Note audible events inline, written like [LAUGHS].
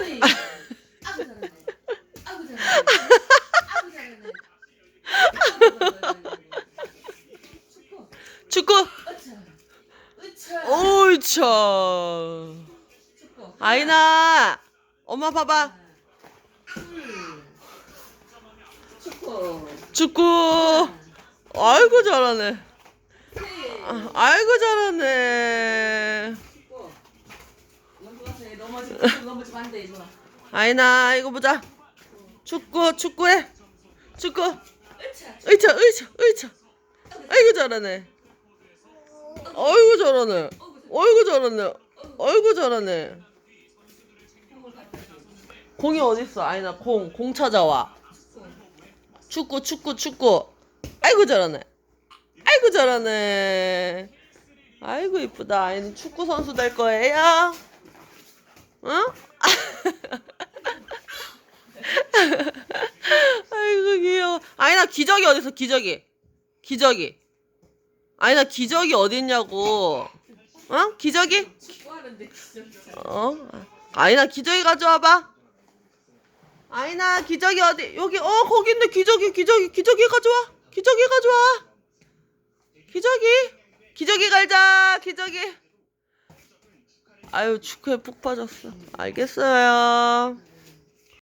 어이. 아구 잘하네. 아구 잘하네. 아구 잘하네. 아구 잘하네. 축구. 축구. 으차. 오이차. 축구. 아이나. 엄마 봐봐. 둘. 축구. 축구. 아이고 잘하네. 셋. 아, 아이고 잘하네. 넘어지 넘어지면 안 돼, 이누나. 아이나 이거 보자. 축구 축구해. 축구. 으차. 의차 의차 의차. 아이고 잘하네. 아이고 잘하네. 아이고 잘하네. 아이고 잘하네. 공이 어딨어? 아이나 공. 공 찾아와. 축구 축구 축구. 아이고 잘하네. 아이고 잘하네. 아이고 이쁘다. 아이는 축구 선수 될 거예요. 응? [LAUGHS] 아이고 귀여워. 아이나 기저귀 어딨어? 기저귀. 기저귀. 아이나 기저귀 어딨냐고. 어? 기저귀? 어? 아이나 기저귀 가져와봐. 아이나 기저귀 어디? 여기 어 거기 있네 기저귀 기저귀 기저귀 가져와. 기저귀 가져와. 기저귀 기저귀 갈자 기저귀. 아유 축구에 푹 빠졌어. 알겠어요.